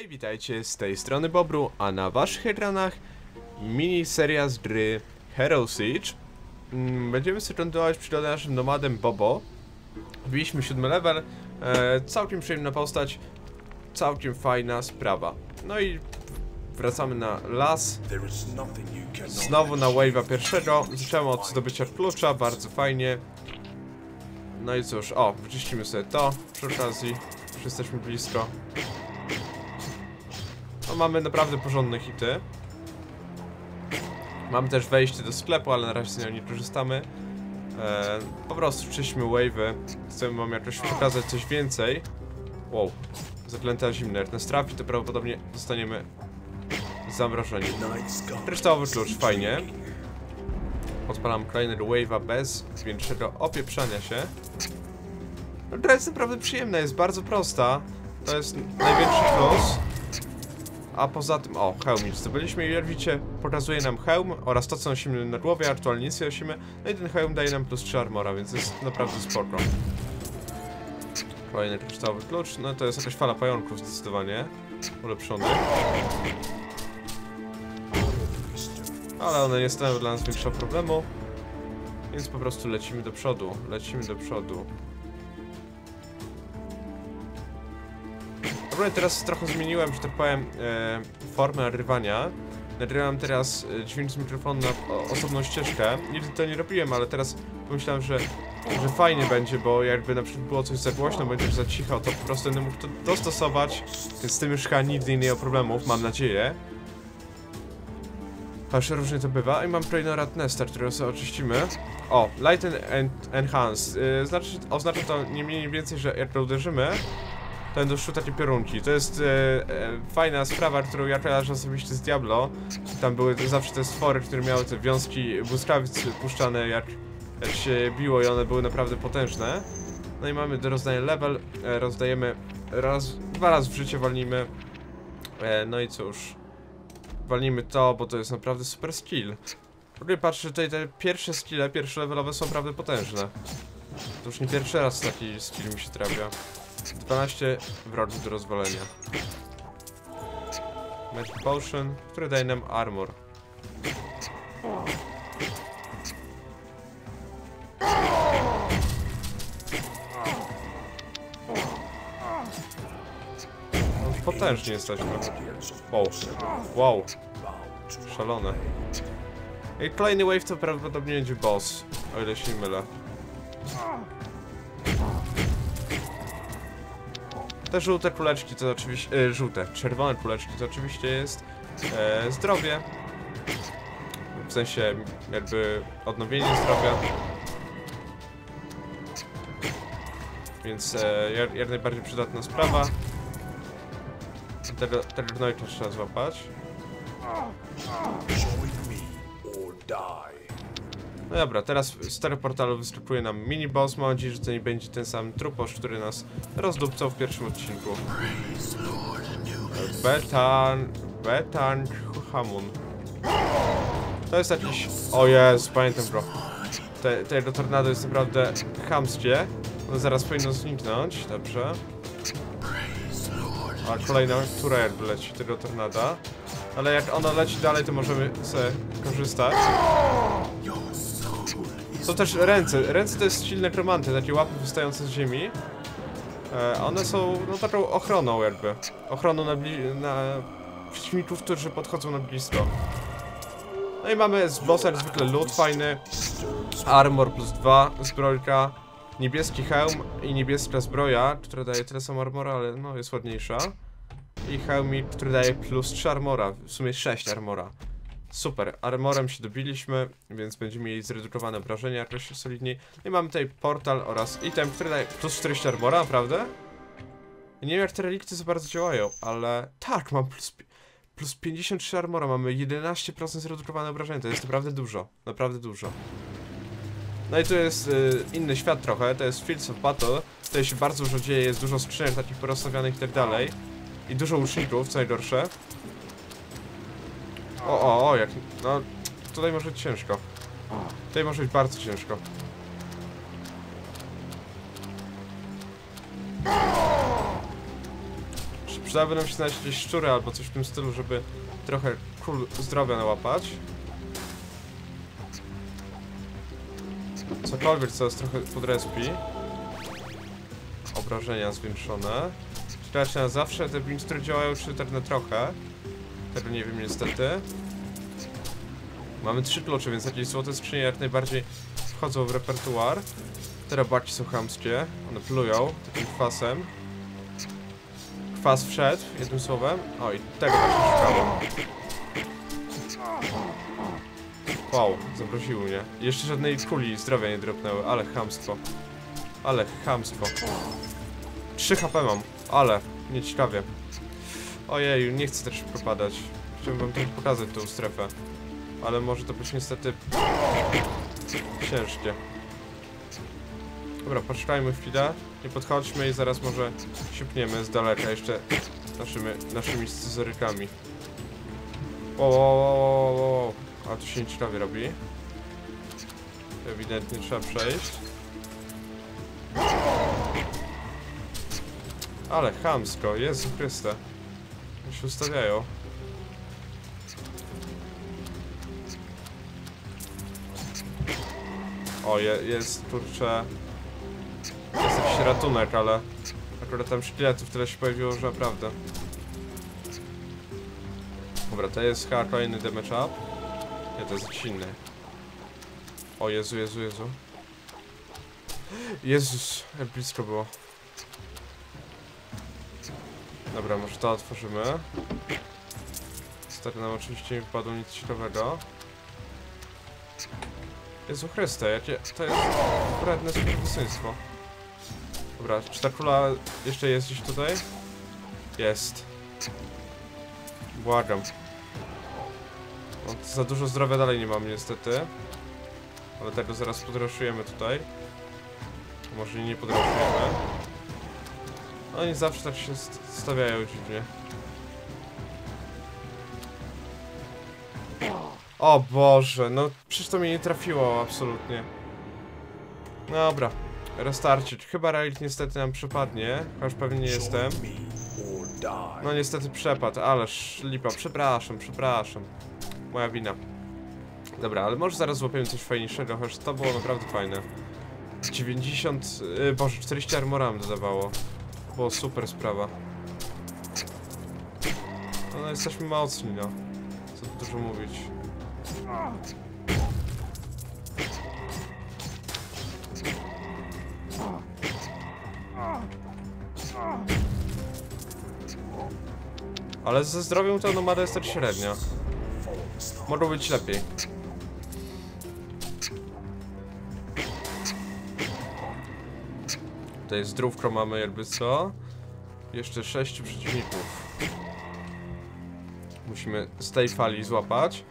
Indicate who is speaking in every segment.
Speaker 1: Hej, witajcie z tej strony Bobru, a na waszych ekranach miniseria z gry Hero Siege. Mm, Będziemy sobie kontynuować przygodę naszym nomadem Bobo. Wbiliśmy siódmy level, e, całkiem przyjemna postać, całkiem fajna sprawa. No i wracamy na las, znowu na wave'a pierwszego, zacząłem od zdobycia klucza, bardzo fajnie. No i cóż, o, wyczyścimy sobie to przy okazji, już jesteśmy blisko. Mamy naprawdę porządne hity. Mamy też wejście do sklepu, ale na razie z niego nie korzystamy. E, po prostu czyśmy wave'y. Chcemy wam jakoś pokazać coś więcej. Wow, zaklęta zimna. Jak nas trafi, to prawdopodobnie zostaniemy zamrożeni. Kryształowy klucz, fajnie. Odpalam kolejnego wave'a bez większego opieprzania się. No, gra jest naprawdę przyjemna, jest bardzo prosta. To jest największy plus. A poza tym, o, hełmik. Zdobyliśmy i widzicie, pokazuje nam hełm oraz to, co nosimy na głowie, aktualnie nic nie nosimy. No i ten hełm daje nam plus 3 armora, więc jest naprawdę spoko. Kolejny kryształowy klucz, no to jest jakaś fala pająków zdecydowanie. Ulepszony. Ale one nie stanowią dla nas większego problemu. Więc po prostu lecimy do przodu. Lecimy do przodu. Ogólnie teraz trochę zmieniłem, że tak powiem, e, formę nagrywania. Nagrywam teraz e, dźwięk z mikrofonu na osobną ścieżkę. Nigdy to nie robiłem, ale teraz pomyślałem, że, że fajnie będzie, bo jakby na przykład było coś za głośno, bądź za cicho, to po prostu będę mógł to dostosować. Więc z tym już chyba nigdy nie miał problemów, mam nadzieję. Chociaż różnie to bywa. I mam Trainorat Nesta, którego sobie oczyścimy. O, Light and en Enhance. Yy, znaczy, oznacza to nie mniej nie więcej, że jak to uderzymy, to będą takie piorunki. To jest e, e, fajna sprawa, którą ja kojarzę osobiście z Diablo. Tam były zawsze te stwory, które miały te wiązki błyskawic puszczane jak, jak się biło i one były naprawdę potężne. No i mamy do rozdania level, e, rozdajemy raz, dwa razy w życie walnimy. E, no i cóż, walnijmy to, bo to jest naprawdę super skill. W ogóle patrzę, tutaj te pierwsze skille, pierwsze levelowe są naprawdę potężne. To już nie pierwszy raz taki skill mi się trafia. 12 wrogów do rozwalenia. Magic Potion, który daje nam armor. Potężnie jesteśmy. Wow. Wow. Szalone. I kolejny wave to prawdopodobnie będzie boss, o ile się nie mylę. Te żółte kuleczki to oczywiście, e, żółte, czerwone kuleczki to oczywiście jest e, zdrowie. W sensie jakby odnowienie zdrowia. Więc e, jak, jak najbardziej przydatna sprawa. Gnojka trzeba złapać.
Speaker 2: Join me or die.
Speaker 1: No dobra, teraz z tego portalu wyskakuje nam mini boss. Mam nadzieję, że to nie będzie ten sam truposz, który nas rozdupcał w pierwszym odcinku. Betan... Betan... Hamun. To jest jakiś... O Jezu, pamiętam bro. Te, tego tornado jest naprawdę chamskie. No zaraz powinno zniknąć, dobrze. A kolejna jakby leci tego tornada. Ale jak ono leci dalej, to możemy sobie korzystać. Są też ręce. Ręce to jest silne nekromanty, takie łapy wystające z ziemi. E, one są no taką ochroną jakby. Ochroną na, na przeciwników, którzy podchodzą na blisko. No i mamy z bossa jak zwykle loot fajny. Armor plus 2, zbrojka. Niebieski hełm i niebieska zbroja, która daje tyle samo armora, ale no jest ładniejsza. I hełmik, który daje plus 3 armora, w sumie 6 armora. Super, armorem się dobiliśmy, więc będziemy mieli zredukowane obrażenia jakoś solidniej. I mamy tutaj portal oraz item, który daje plus 40 armora, naprawdę? Nie wiem jak te relikty za bardzo działają, ale tak, mam plus, plus 53 armora, mamy 11% zredukowane obrażenia, to jest naprawdę dużo, naprawdę dużo. No i tu jest y, inny świat trochę, to jest Fields of Battle, tutaj się bardzo dużo dzieje, jest dużo skrzynek takich porozstawianych i tak dalej. I dużo łuczników, co najgorsze. O, o, o, jak... No, tutaj może być ciężko. Tutaj może być bardzo ciężko. Przydałyby nam się znaleźć jakieś szczury albo coś w tym stylu, żeby trochę kul zdrowia nałapać. Cokolwiek, co jest trochę podrespi. Obrażenia zwiększone. Czy na zawsze te bimstry działają, czy tak na trochę? Tego nie wiem niestety. Mamy trzy klucze, więc jakieś złote skrzynie jak najbardziej wchodzą w repertuar. Te robaki są chamskie. One plują takim kwasem. Kwas wszedł, jednym słowem. O, i tego właśnie szukałem. Wow, zamroziły mnie. Jeszcze żadnej kuli zdrowia nie dropnęły, ale chamstwo. Ale chamstwo. 3 HP mam, ale nieciekawie. Ojeju, nie chcę też propadać. Chciałbym wam trochę pokazać tą strefę. Ale może to być niestety ciężkie. Dobra, poczekajmy chwilę. Nie podchodźmy i zaraz może siupniemy z daleka jeszcze naszymi, naszymi scyzorykami. Wow, wow, wow. A tu się nieciekawie robi. Ewidentnie trzeba przejść. Ale chamsko, Jezu Chryste. Się ustawiają. O, je, jest, kurczę... Jest jakiś ratunek, ale... Akurat tam szkieletów tyle się pojawiło, że naprawdę. Dobra, to jest chyba kolejny damage up. Nie, to jest jakiś inny. O Jezu, Jezu, Jezu. Jezus, jak blisko było. Dobra, może to otworzymy. Stary nam oczywiście nie wypadło nic ciekawego. Jezu Chryste, jakie to jest wredne skurwysyństwo. Dobra, czy ta kula jeszcze jest gdzieś tutaj? Jest. Błagam. No, za dużo zdrowia dalej nie mam niestety. Ale tego zaraz podraszujemy tutaj. Może nie podraszujemy. Oni zawsze tak się st- stawiają dziwnie. O Boże, no przecież to mnie nie trafiło absolutnie. Dobra, restarcić. Chyba Relic niestety nam przepadnie, chociaż pewnie nie jestem. No niestety przepadł, ależ lipa, przepraszam, przepraszam. Moja wina. Dobra, ale może zaraz złapiemy coś fajniejszego, chociaż to było naprawdę fajne. 90, yy, boże, 40 armora nam dodawało. Było super sprawa. No, no jesteśmy mocni, no. Co tu dużo mówić. Ale ze zdrowiem to nomada jest tak średnio. Mogło być lepiej. Tutaj zdrówko mamy jakby co. Jeszcze sześciu przeciwników. Musimy z tej fali złapać.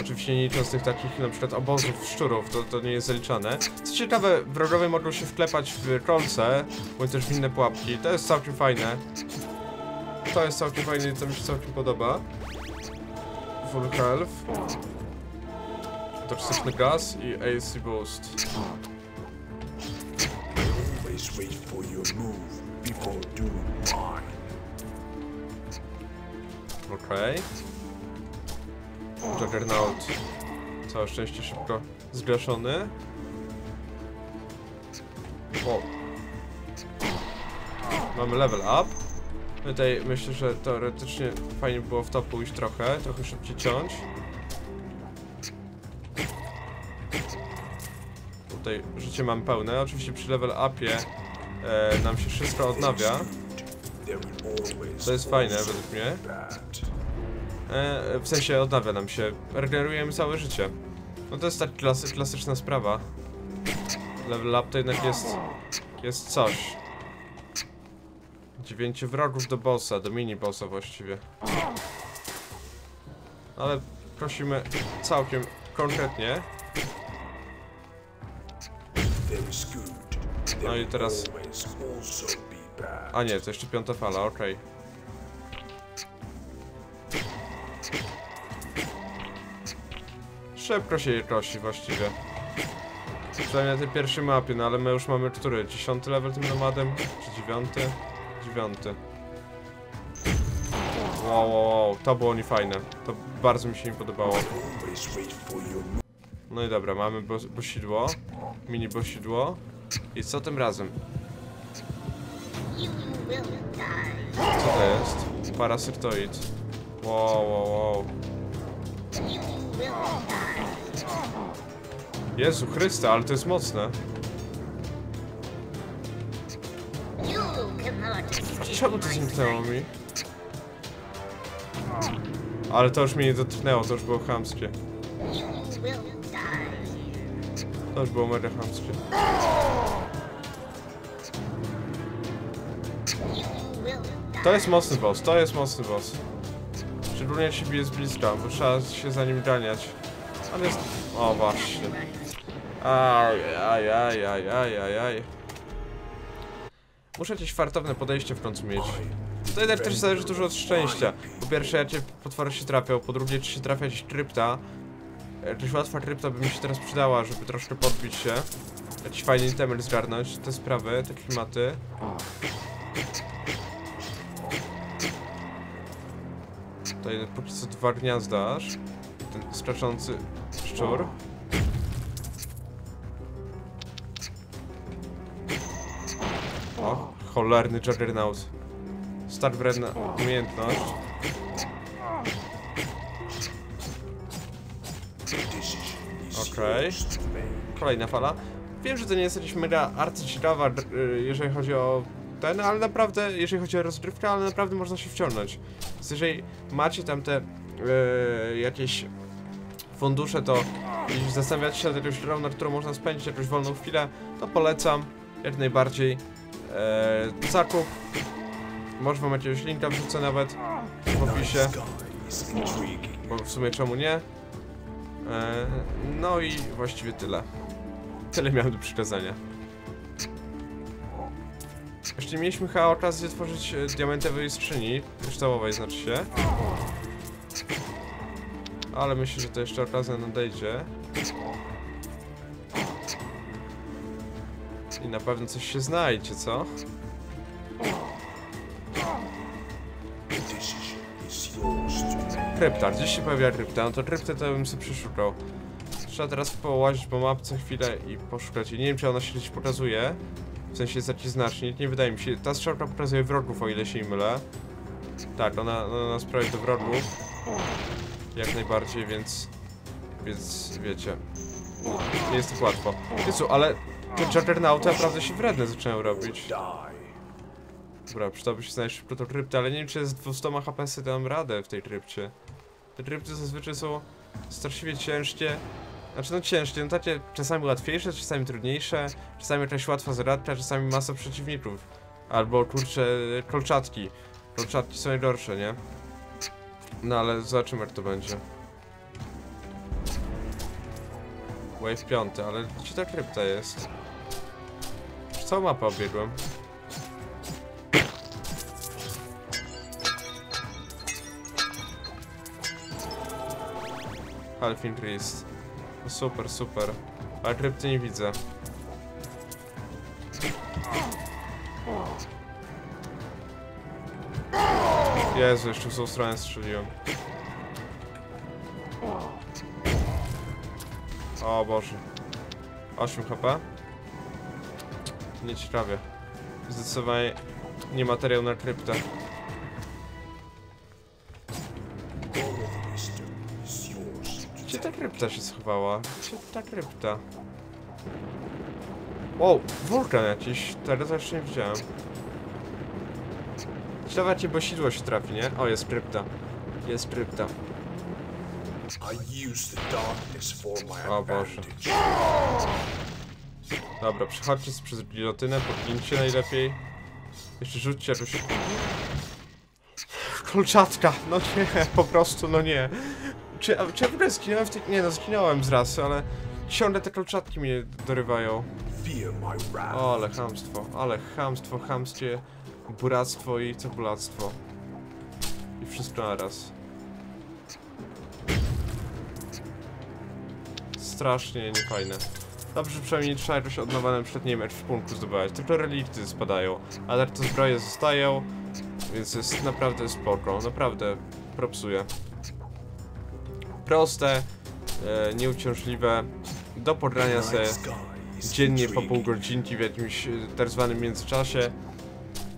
Speaker 1: Oczywiście nie licząc tych takich na przykład obozów szczurów, to, to nie jest zaliczane. Co ciekawe, wrogowie mogą się wklepać w kolce, bądź też w inne pułapki. To jest całkiem fajne. To jest całkiem fajne i to mi się całkiem podoba. Full health. Toksyczny gaz i AC boost.
Speaker 2: Wait for your move before doing mine.
Speaker 1: Okej. Juggernaut. Całe szczęście szybko zgaszony. O. Mamy level up. Tutaj myślę, że teoretycznie fajnie było w to pójść trochę, trochę szybciej ciąć. Tutaj życie mam pełne. Oczywiście przy level upie e, nam się wszystko odnawia. To jest fajne według mnie. E, w sensie odnawia nam się. Regenerujemy całe życie. No to jest tak klasy, klasyczna sprawa. Level up to jednak jest, jest coś. Dziewięciu wrogów do bossa, do mini bossa właściwie. Ale prosimy całkiem konkretnie. No i teraz- A nie, to jeszcze piąta fala, okej. Szybko się je kosi właściwie. Przynajmniej na tej pierwszej mapie, no ale my już mamy który? Dziesiąty level tym nomadem? Czy dziewiąty? Dziewiąty. Wow, wow, wow, to było niefajne. To bardzo mi się nie podobało. No i dobra, mamy bo bosidło, mini bosidło. I co tym razem? Co to jest? Parasyrtoid. Wow, wow, wow. Jezu Chryste, ale to jest mocne. Czemu to zniknęło mi? Ale to już mnie nie dotknęło, to już było chamskie. To już było mega chamskie. To jest mocny boss, to jest mocny boss. Szczególnie bije z bliska, bo trzeba się za nim ganiać. Ale jest... O właśnie. Aj, aj, aj, aj, aj, aj. Muszę jakieś fartowne podejście w końcu mieć. To też zależy dużo od szczęścia. Po pierwsze, jakie potwory się trafią, po drugie, czy się trafia jakaś krypta. Jakaś łatwa krypta by mi się teraz przydała, żeby troszkę podbić się. Jakiś fajny itemer zgarnąć, te sprawy, te klimaty. Tutaj póki co dwa gniazda aż. Ten skaczący szczur. O, cholerny Juggernaut. Starwredna umiejętność.
Speaker 2: Decision is
Speaker 1: Okej.
Speaker 2: make.
Speaker 1: Kolejna fala. Wiem, że to nie jest jakaś mega arcyciekawa, y, jeżeli chodzi o ten, ale naprawdę, jeżeli chodzi o rozgrywkę, ale naprawdę można się wciągnąć. Więc jeżeli macie tam te y, jakieś fundusze, to jeśli zastanawiacie się nad jakąś grą, na którą można spędzić jakąś wolną chwilę, to polecam jak najbardziej e, zakup. Może wam jakiegoś linka wrzucę nawet w opisie. Bo w sumie czemu nie? E, no i właściwie tyle. Tyle miałem do przekazania. Jeszcze mieliśmy chyba okazję tworzyć e, diamentowej skrzyni, kryształowej znaczy się. Ale myślę, że to jeszcze okazja nadejdzie. I na pewno coś się znajdzie, co? Krypta, gdzieś się pojawia krypta, no to kryptę to bym sobie przeszukał. Trzeba teraz połazić po mapce chwilę i poszukać jej. Nie wiem, czy ona się gdzieś pokazuje. W sensie jakiś znacznik, nie wydaje mi się. Ta strzałka pokazuje wrogów, o ile się mylę. Tak, ona, ona nas prawie do wrogów. Jak najbardziej, więc... Więc wiecie. Nie jest tak łatwo. Jezu, ale te Juggernauty naprawdę się wredne zaczynają robić. Dobra, przydałoby się znaleźć szybko tą kryptę, ale nie wiem czy z 200 HP sobie dam radę w tej krypcie. Te krypty zazwyczaj są straszliwie ciężkie. Znaczy no ciężkie, no takie czasami łatwiejsze, czasami trudniejsze, czasami jakaś łatwa zaradka, czasami masa przeciwników. Albo kurcze kolczatki. Kolczatki są najgorsze, nie? No ale zobaczymy jak to będzie. Wave 5, ale gdzie ta krypta jest? Całą mapę obiegłem. Halfin Priest. No Super, super. Ale krypty nie widzę. Jezu, jeszcze w złą stronę strzeliłem. O Boże. 8 HP? Nieciekawie. Zdecydowanie nie materiał na kryptę. Krypta się schowała? Gdzie ta krypta? Wow, wulkan jakiś. To jeszcze nie widziałem. Ciekawe jakie bosidło się trafi, nie? O, jest krypta. Jest krypta. O Boże. Dobra, przechodźcie przez gilotynę, podgincie najlepiej. Jeszcze rzućcie jakąś... Kolczatka! No nie, po prostu, no nie. Czy, czy ja w ogóle zginąłem w tej... Nie no, zginąłem z rasy, ale... Ciągle te kolczatki mnie dorywają. O, ale chamstwo, ale chamstwo, chamskie, buractwo i cebulactwo. I wszystko naraz. Strasznie niefajne. Dobrze, przynajmniej nie trzeba jakoś od nowa na przykład, nie wiem, w punku zdobywać, tylko relikty spadają. Ale to zbroje zostają. Więc jest naprawdę spoko, naprawdę propsuje. Proste, e, nieuciążliwe, do pobrania se dziennie po pół godzinki w jakimś e, tak zwanym międzyczasie.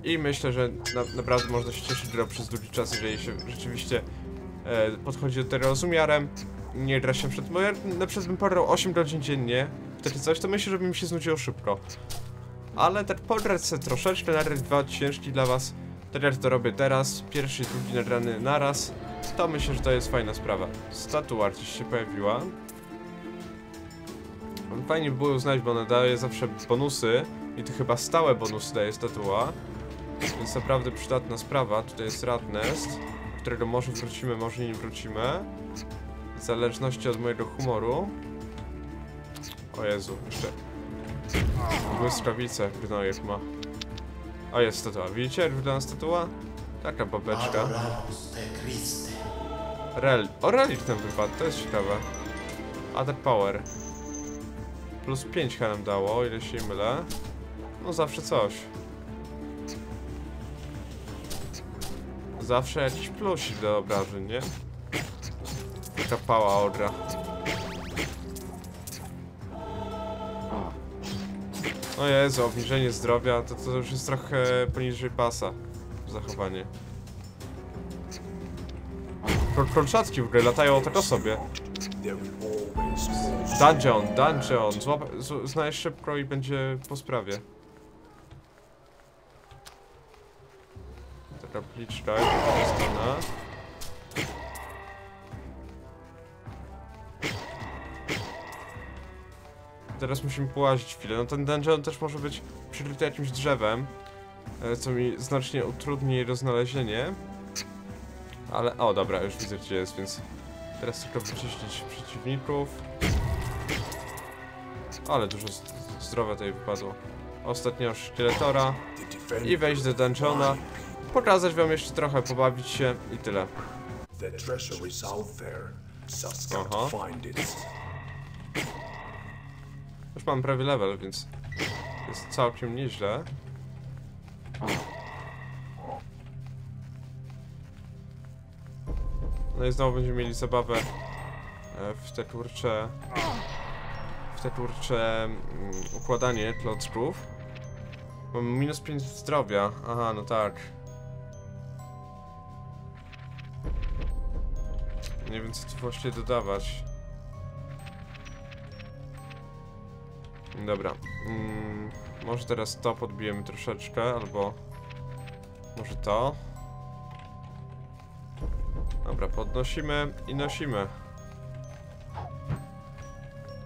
Speaker 1: I myślę, że na, naprawdę można się cieszyć grą przez długi czas, jeżeli się rzeczywiście e, podchodzi do tego z umiarem. Nie gra się przed. Bo ja na przykład bym pograł 8 godzin dziennie, w takie coś, to myślę, że by mi się znudziło szybko. Ale tak pograć sobie troszeczkę, nagrać dwa odcinki dla was. Tak jak to robię teraz, pierwszy i drugi nagrany naraz, to myślę, że to jest fajna sprawa. Statua gdzieś się pojawiła. Fajnie by było znaleźć, bo ona daje zawsze bonusy i to chyba stałe bonusy daje statua. Więc naprawdę przydatna sprawa. Tutaj jest Radnest, którego może wrócimy, może nie wrócimy. W zależności od mojego humoru. O Jezu, jeszcze błyskawice gnojek ma. O, jest statua. Widzicie, jak wygląda statua? Taka babeczka. Rel. O, relik nam wypadł, to jest ciekawe. Attack Power. Plus 5 nam dało, o ile się nie mylę. No zawsze coś. Zawsze jakiś plusik do obrażeń, nie? Taka pała odra. O Jezu, obniżenie zdrowia to, to już jest trochę poniżej pasa. Zachowanie. Kol- Kolczatki w ogóle latają tak o sobie. Dungeon, dungeon. Złap, z, znajdziesz szybko i będzie po sprawie. Pliczka, jest strona. Teraz musimy połazić chwilę. No ten dungeon też może być przykryty jakimś drzewem, e, co mi znacznie utrudni roznalezienie. Ale, o dobra, już widzę gdzie jest, więc teraz tylko wyczyścić przeciwników. Ale dużo zdrowia tutaj wypadło. Ostatnio szkieletora i wejść do dungeona. Pokazać wam jeszcze trochę, pobawić się i tyle.
Speaker 2: It.
Speaker 1: Już mam prawie level, więc jest całkiem nieźle. No i znowu będziemy mieli zabawę e, w te kurcze... W te kurcze mm, układanie klocków. Mam minus 5 zdrowia. Aha, no tak. Nie wiem co tu właściwie dodawać. Dobra. Mm, może teraz to podbijemy troszeczkę, albo może to. Podnosimy i nosimy.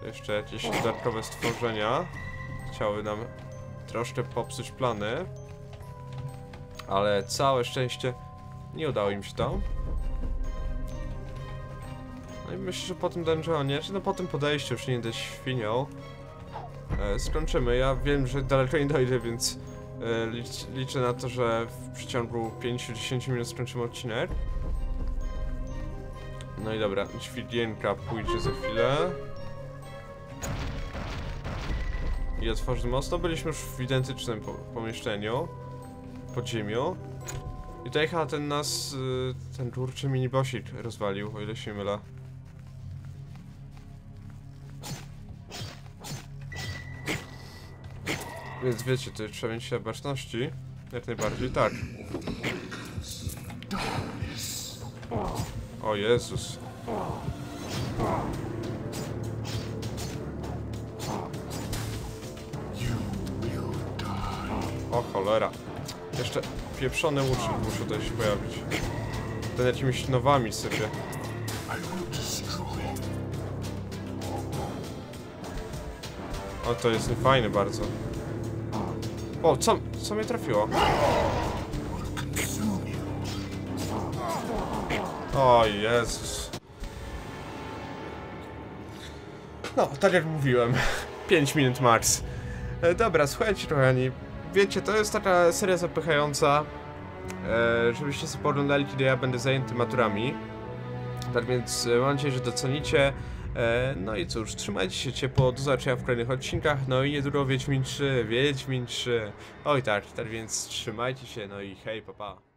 Speaker 1: Jeszcze jakieś dodatkowe stworzenia. Chciały nam troszkę popsuć plany. Ale całe szczęście nie udało im się to. No i myślę, że po tym dungeonie, czy no po tym podejściu już nie idę świnią, e, skończymy. Ja wiem, że daleko nie dojdę, więc e, licz, liczę na to, że w przeciągu 5-10 minut skończymy odcinek. No i dobra, dźwigienka pójdzie za chwilę. I otworzy most. No byliśmy już w identycznym po pomieszczeniu. Podziemiu. I tutaj chyba ten nas, y, ten kurczy minibosik rozwalił, o ile się mylę. Więc wiecie, tutaj trzeba mieć się baczności. Jak najbardziej, tak. O Jezus. O cholera. Jeszcze pieprzone uszy muszę tutaj się pojawić. Ten jakimiś nowami
Speaker 2: destroy.
Speaker 1: O, to jest niefajne bardzo. O, co, co mnie trafiło? O Jezus. No, tak jak mówiłem. 5 minut max. E, dobra, słuchajcie kochani. Wiecie, to jest taka seria zapychająca. E, żebyście sobie poglądali, kiedy ja będę zajęty maturami. Tak więc e, mam nadzieję, że docenicie. No i cóż, trzymajcie się ciepło, do zobaczenia w kolejnych odcinkach. No i niedługo Wiedźmin 3, Wiedźmin 3. Oj tak, tak więc trzymajcie się, no i hej, papa. Pa.